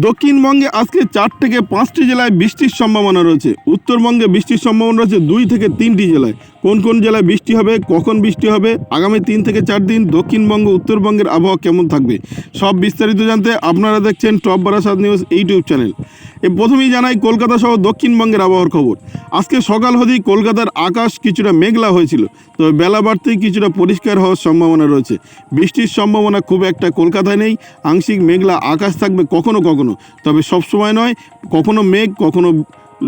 দক্ষিণবঙ্গে আজকে চার থেকে পাঁচটি জেলায় বৃষ্টির সম্ভাবনা রয়েছে। উত্তরবঙ্গে বৃষ্টির সম্ভাবনা রয়েছে দুই থেকে তিনটি জেলায়। কোন কোন জেলায় বৃষ্টি হবে, কখন বৃষ্টি হবে, আগামী তিন থেকে চার দিন দক্ষিণবঙ্গ, উত্তরবঙ্গের আবহাওয়া কেমন থাকবে? সব বিস্তারিত জানতে আপনারা দেখছেন top Barasat news YouTube channel. প্রথমেই জানাই কলকাতা সহ দক্ষিণবঙ্গের আবহাওয়ার খবর। আজকে সকাল হতেই কলকাতার আকাশ কিছুটা মেঘলা হয়েছিল, তবে বেলা বাড়তেই কিছুটা পরিষ্কার হওয়ার সম্ভাবনা রয়েছে। বৃষ্টির সম্ভাবনা খুব একটা কলকাতায় নেই, আংশিক মেঘলা আকাশ থাকবে কখনো কখনো, তবে সব সময় নয়, কখনো মেঘ, কখনো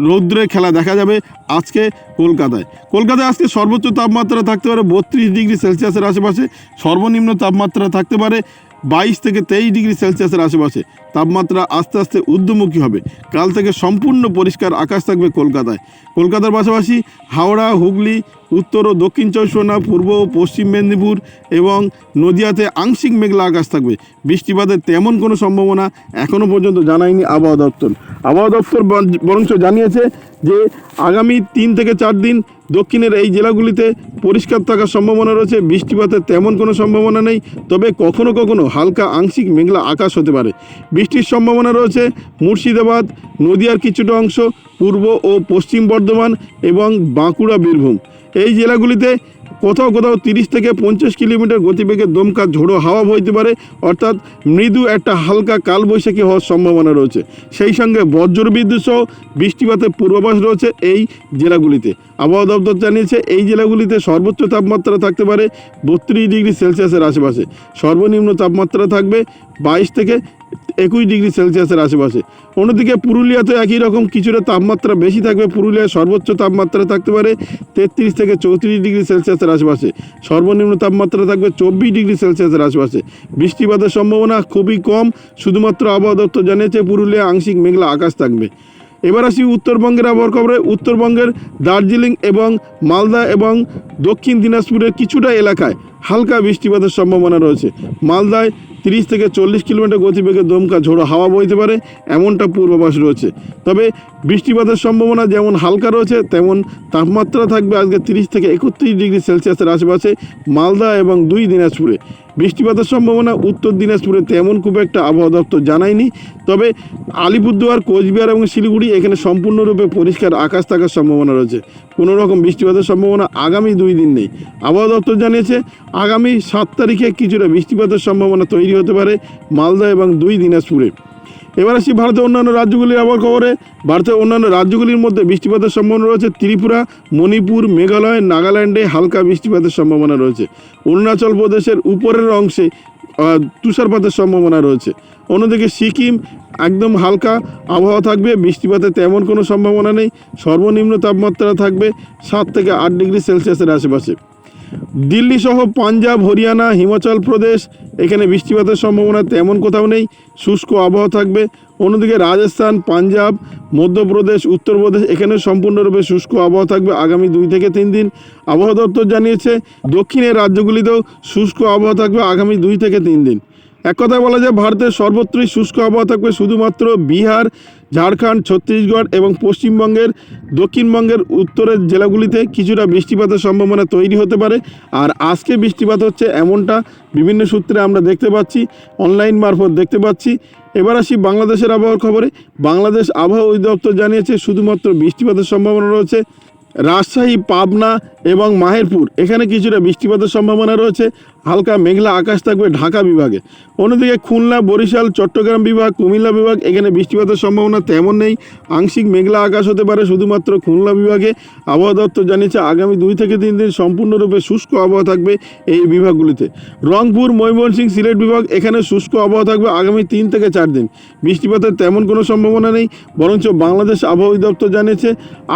রৌদ্রে খেলা দেখা যাবে আজকে কলকাতায়। কলকাতায় আজকে সর্বোচ্চ তাপমাত্রা থাকতে পারে বত্রিশ ডিগ্রি সেলসিয়াসের আশেপাশে, সর্বনিম্ন তাপমাত্রা থাকতে পারে বাইশ থেকে তেইশ ডিগ্রি সেলসিয়াসের আশেপাশে। তাপমাত্রা আস্তে আস্তে ঊর্ধ্বমুখী হবে। কাল থেকে সম্পূর্ণ পরিষ্কার আকাশ থাকবে কলকাতায়। কলকাতার পাশাপাশি হাওড়া, হুগলি উত্তর ও দক্ষিণ চব্বিশ পূর্ব ও পশ্চিম মেদিনীপুর এবং নদিয়াতে আংশিক মেঘলা আকাশ থাকবে। বৃষ্টিপাতের তেমন কোনো সম্ভাবনা এখনও পর্যন্ত জানায়নি আবহাওয়া দপ্তর। আবহাওয়া দপ্তর বর- বরঞ্চ জানিয়েছে যে, আগামী তিন থেকে চার দিন দক্ষিণের এই জেলাগুলিতে পরিষ্কার থাকার সম্ভাবনা রয়েছে। বৃষ্টিপাতের তেমন কোনো সম্ভাবনা নেই, তবে কখনো কখনো হালকা আংশিক মেঘলা আকাশ হতে পারে। বৃষ্টির সম্ভাবনা রয়েছে মুর্শিদাবাদ, নদিয়ার কিছুটা অংশ পূর্ব ও পশ্চিম বর্ধমান এবং বাঁকুড়া, বীরভূম। এই জেলাগুলিতে কোথাও কোথাও তিরিশ থেকে পঞ্চাশ কিলোমিটার গতিবেগে দমকা ঝোড়ো হাওয়া বইতে পারে, অর্থাৎ মৃদু একটা হালকা কালবৈশাখী হওয়ার সম্ভাবনা রয়েছে। সেই সঙ্গে বজ্রবিদ্যুৎ সহ বৃষ্টিপাতের পূর্বাভাস রয়েছে এই জেলাগুলিতে। আবহাওয়া দপ্তর জানিয়েছে, এই জেলাগুলিতে সর্বোচ্চ তাপমাত্রা থাকতে পারে বত্রিশ ডিগ্রি সেলসিয়াসের আশেপাশে। সর্বনিম্ন তাপমাত্রা থাকবে বাইশ থেকে একুশ ডিগ্রি সেলসিয়াসের আশেপাশে। অন্যদিকে পুরুলিয়াতে একই রকম কিছুটা তাপমাত্রা বেশি থাকবে। পুরুলিয়ায় সর্বোচ্চ তাপমাত্রা থাকতে পারে তেত্রিশ থেকে চৌত্রিশ ডিগ্রি সেলসিয়াসের আশেপাশে। সর্বনিম্ন তাপমাত্রা থাকবে চব্বিশ ডিগ্রি সেলসিয়াসের আশেপাশে। বৃষ্টিপাতের সম্ভাবনা খুবই কম। শুধুমাত্র আবহাওয়া দপ্তর জানিয়েছে পুরুলিয়া আংশিক মেঘলা আকাশ থাকবে। এবার আসি উত্তরবঙ্গের আবহাওয়ার খবরে। উত্তরবঙ্গের দার্জিলিং এবং মালদা এবং দক্ষিণ দিনাজপুরের কিছুটা এলাকায় হালকা বৃষ্টিপাতের সম্ভাবনা রয়েছে। মালদায় তিরিশ থেকে চল্লিশ কিলোমিটার গতিবেগে দমকা ঝোড়ো হাওয়া বইতে পারে, এমনটা পূর্বাভাস রয়েছে। তবে বৃষ্টিপাতের সম্ভাবনা যেমন হালকা রয়েছে, তেমন তাপমাত্রা থাকবে আজকে তিরিশ থেকে একত্রিশ ডিগ্রি সেলসিয়াসের আশেপাশে মালদা এবং দুই দিনাজপুরে। বৃষ্টিপাতের সম্ভাবনা উত্তর দিনাজপুরে তেমন খুব একটা আবহাওয়া দপ্তর জানায়নি, তবে আলিপুরদুয়ার, কোচবিহার এবং শিলিগুড়ি এখানে সম্পূর্ণরূপে পরিষ্কার আকাশ থাকার সম্ভাবনা রয়েছে। কোনো রকম বৃষ্টিপাতের সম্ভাবনা আগামী দুই দিন নেই। আবহাওয়া দপ্তর জানিয়েছে, আগামী সাত তারিখে কিছুটা বৃষ্টিপাতের সম্ভাবনা তৈরি হতে পারে মালদা এবং দুই দিনাজপুরে। এবার আসি ভারতের অন্যান্য রাজ্যগুলির আবহাওয়ার খবরে। ভারতের অন্যান্য রাজ্যগুলির মধ্যে বৃষ্টিপাতের সম্ভাবনা রয়েছে। ত্রিপুরা, মণিপুর, মেঘালয়, নাগাল্যান্ডে হালকা বৃষ্টিপাতের সম্ভাবনা রয়েছে। অরুণাচল প্রদেশের উপরের অংশে তুষারপাতের সম্ভাবনা রয়েছে। অন্যদিকে সিকিম, একদম হালকা আবহাওয়া থাকবে। বৃষ্টিপাতের তেমন কোনো সম্ভাবনা নেই। সর্বনিম্ন তাপমাত্রা থাকবে সাত থেকে আট ডিগ্রি সেলসিয়াসের আশেপাশে। দিল্লি সহ পাঞ্জাব, হরিয়ানা, হিমাচল প্রদেশ, এখানে বৃষ্টিপাতের সম্ভাবনা তেমন কোথাও নেই। শুষ্ক আবহাওয়া থাকবে। অন্যদিকে রাজস্থান, পাঞ্জাব, মধ্যপ্রদেশ, উত্তরপ্রদেশ এখানে সম্পূর্ণরূপে শুষ্ক আবহাওয়া থাকবে আগামী দুই থেকে তিন দিন। আবহাওয়া দপ্তর জানিয়েছে, দক্ষিণের রাজ্যগুলিতেও শুষ্ক আবহাওয়া থাকবে আগামী দুই থেকে তিন দিন। এক কথায় বলা যায়, ভারতের সর্বত্রই শুষ্ক আবহাওয়া থাকবে। শুধুমাত্র বিহার, ঝাড়খণ্ড, ছত্তিশগড় এবং পশ্চিমবঙ্গের দক্ষিণবঙ্গের উত্তরের জেলাগুলিতে কিছুটা বৃষ্টিপাতের সম্ভাবনা তৈরি হতে পারে। আর আজকে বৃষ্টিপাত হচ্ছে এমনটা, বিভিন্ন সূত্রে আমরা দেখতে পাচ্ছি, অনলাইন মারফত দেখতে পাচ্ছি। এবার আসি বাংলাদেশের আবহাওয়ার খবরে। বাংলাদেশ আবহাওয়া অধিদপ্তর জানিয়েছে, শুধুমাত্র বৃষ্টিপাতের সম্ভাবনা রয়েছে রাজশাহী, পাবনা এবং মাহেরপুর। এখানে কিছুটা বৃষ্টিপাতের সম্ভাবনা রয়েছে। হালকা মেঘলা আকাশ থাকবে ঢাকা বিভাগে। অন্যদিকে খুলনা, বরিশাল, চট্টগ্রাম বিভাগ, কুমিল্লা বিভাগ, এখানে বৃষ্টিপাতের সম্ভাবনা তেমন নেই। আংশিক মেঘলা আকাশ হতে পারে শুধুমাত্র খুলনা বিভাগে। আবহাওয়া দপ্তর জানিয়েছে আগামী দুই থেকে তিন দিন সম্পূর্ণরূপে শুষ্ক আবহাওয়া থাকবে এই বিভাগগুলিতে। রংপুর, ময়মনসিংহ, সিলেট বিভাগ, এখানে শুষ্ক আবহাওয়া থাকবে আগামী তিন থেকে চার দিন। বৃষ্টিপাতের তেমন কোনো সম্ভাবনা নেই, বরঞ্চ বাংলাদেশ আবহাওয়া দপ্তর জানিয়েছে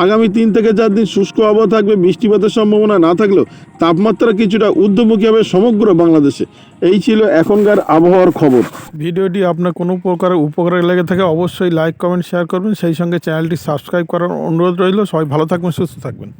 আগামী তিন থেকে চার দিন শুষ্ক আবহাওয়া থাকবে। বৃষ্টিপাতের সম্ভাবনা না থাকলেও তাপমাত্রা কিছুটা ঊর্ধ্বমুখী হবে। সমগ্র বাংলাদেশে। এই ছিল এখনকার আবহাওয়ার খবর। ভিডিওটি আপনার কোনো প্রকার উপকারে লেগে থাকে অবশ্যই লাইক, কমেন্ট, শেয়ার করবেন। সেই সঙ্গে চ্যানেলটি সাবস্ক্রাইব করার অনুরোধ রইল। সবাই ভালো থাকবেন, সুস্থ থাকবেন।